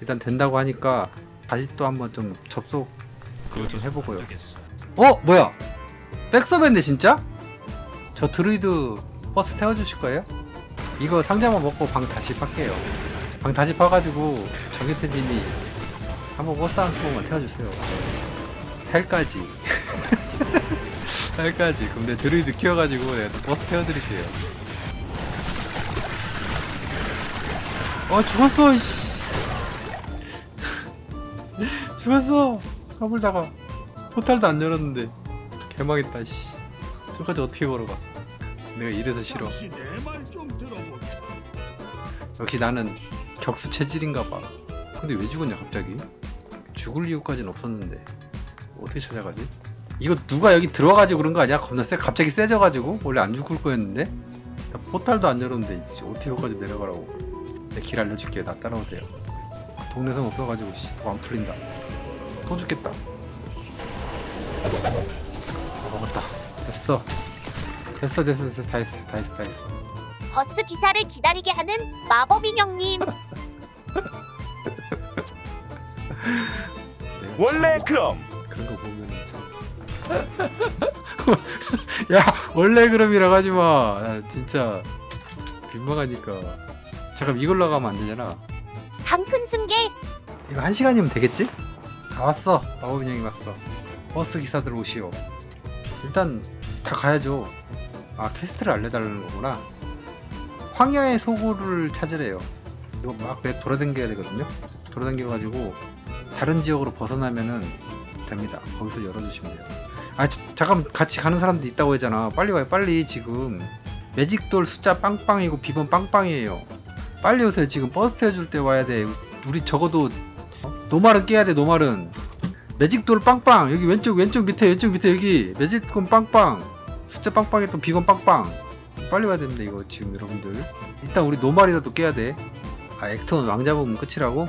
일단 된다고 하니까 다시 또 한번 좀 접속 그거 좀 해보고요. 어? 뭐야? 백서밴드 진짜? 저 드루이드 버스 태워주실 거예요? 이거 상자만 먹고 방 다시 팔게요. 방 다시 파가지고 정혜태님이 한번 버스 한 번만 태워주세요. 헬까지. 헬까지. 내 드루이드 키워가지고 버스 태워드릴게요. 어 죽었어 이씨 죽었어 까불다가 포탈도 안 열었는데 개망했다 씨. 저까지 어떻게 걸어가? 내가 이래서 싫어. 역시 나는 격수 체질인가봐. 근데 왜 죽었냐 갑자기? 죽을 이유까지는 없었는데. 어떻게 찾아가지? 이거 누가 여기 들어와가지고 그런 거 아니야? 겁나 세 갑자기 세져가지고? 원래 안 죽을 거였는데? 나 포탈도 안 열었는데 이제 어떻게 여기까지 내려가라고. 내 길 알려줄게 나 따라오세요 동네성 없어가지고 씨, 더안 풀린다 또 죽겠다 아, 먹었다 됐어 됐어 됐어 됐어 다 했어 다 했어 다 했어 버스 기사를 기다리게 하는 마법 인형님. 내가 원래 참 그럼 그런 거 보면 참. 야 원래 그럼이라 하지 마. 야, 진짜 민망하니까. 잠깐 이걸로 가면 안 되잖아. 승계. 이거 한 시간이면 되겠지? 다 왔어. 마법 인 형이 왔어. 버스 기사들 오시오. 일단 다 가야죠. 아 퀘스트를 알려달라는 거구나. 황야의 소굴을 찾으래요. 이거 막맵 돌아다녀야 되거든요. 돌아다녀가지고 다른 지역으로 벗어나면은 됩니다. 거기서 열어주시면 돼요. 아 자- 잠깐 같이 가는 사람도 있다고 했잖아. 빨리 와요. 빨리 지금 매직돌 숫자 빵빵이고 비번 빵빵이에요. 빨리 오세요. 지금 버스 태워줄 때 와야 돼. 우리 적어도 어? 노말은 깨야 돼. 노말은. 매직돌 빵빵. 여기 왼쪽 왼쪽 밑에 왼쪽 밑에 여기. 매직돌 빵빵. 숫자 빵빵에 또 비번 빵빵. 빨리 와야 됩니다. 이거 지금 여러분들. 일단 우리 노말이라도 깨야 돼. 아 액톤 왕 잡으면 끝이라고?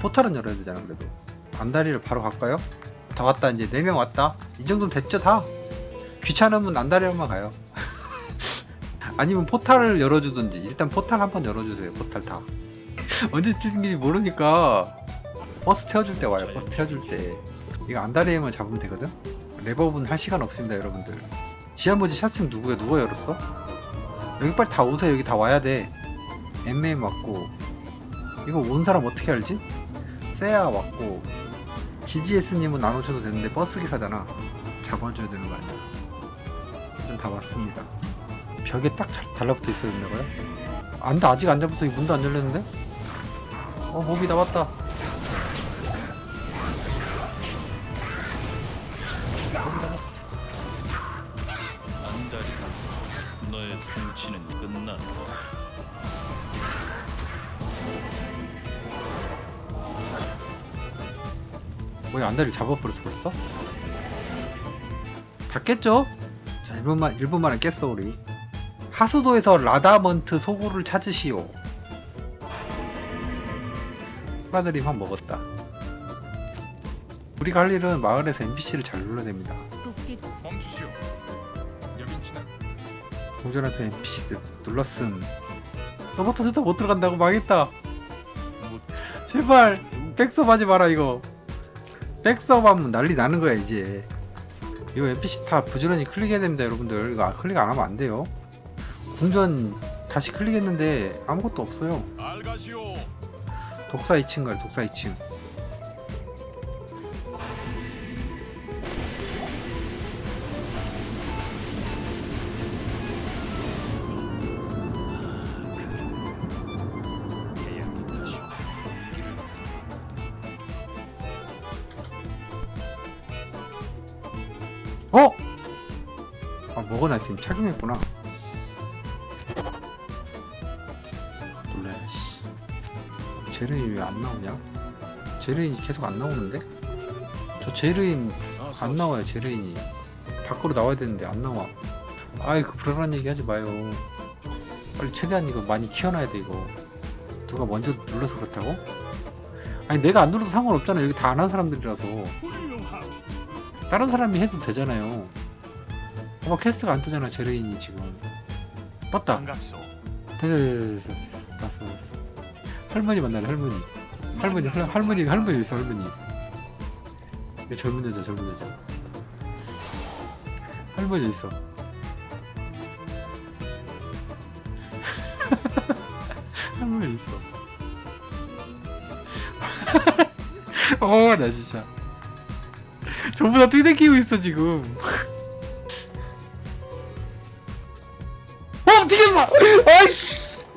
포탈은 열어야 되잖아 그래도. 안다리를 바로 갈까요? 다 왔다 이제. 4명 왔다. 이 정도면 됐죠 다? 귀찮으면 안다리로만 가요. 아니면 포탈을 열어주든지. 일단 포탈 한번 열어주세요 포탈 다. 언제 튕긴지 모르니까 버스 태워줄 때 와요. 버스 태워줄 때. 이거 안다리에만 잡으면 되거든? 레버분 할 시간 없습니다 여러분들. 지하모지 샤층 누구야? 누가 열었어? 여기 빨리 다 오세요. 여기 다 와야 돼. MM 왔고. 이거 온 사람 어떻게 알지? 세야 왔고. GGS님은 안 오셔도 되는데 버스 기사잖아. 잡아줘야 되는 거 아니야? 일단 다 왔습니다. 벽에 딱잘 달라붙어 있어야 된다고요? 안돼 아직 안 잡았어. 이 문도 안 열렸는데? 어 몹이 나왔다 통치는 끝났다. 뭐야 안다리 잡아버렸어 벌써? 다 깼죠? 자 1분만 1분만에 깼어 우리 하수도에서 라다먼트 소굴을 찾으시오 파드림 한 먹었다 우리가 할 일은 마을에서 NPC를 잘 눌러야 됩니다 멈추시오. 지나. 공전한테 NPC들 눌렀음. 서버터 세터 못 들어간다고 망했다. 못 제발 백섭 하지 마라 이거. 백섭 하면 난리 나는 거야 이제. 이거 NPC 다 부지런히 클릭해야 됩니다 여러분들. 이거 아- 클릭 안 하면 안 돼요. 궁전 다시 클릭했는데 아무것도 없어요. 독사 2층 가요 독사 2층 어? 아 지금 착용했구나. 놀래 씨. 제르인 왜 안 나오냐? 제르인이 계속 안 나오는데? 저 제르인 안 나와요 제르인이. 밖으로 나와야 되는데 안 나와. 아이 그 불안한 얘기 하지 마요. 빨리 최대한 이거 많이 키워놔야 돼 이거. 누가 먼저 눌러서 그렇다고? 아니 내가 안 눌러도 상관없잖아. 여기 다 안 한 사람들이라서 다른 사람이 해도 되잖아요. 봐봐 퀘스트가 안 뜨잖아 제르인이 지금. 떴다. 반갑소. 됐어 됐어 됐어 됐어 됐어 할머니 만나래 할머니. 할머니 할, 할머니 할머니 있어 할머니. 이 젊은 여자 젊은 여자. 할머니 있어. 할머니 있어. 어나 진짜 전부 다 뛰댕기고 있어 지금. 어 튀겼어! 아이씨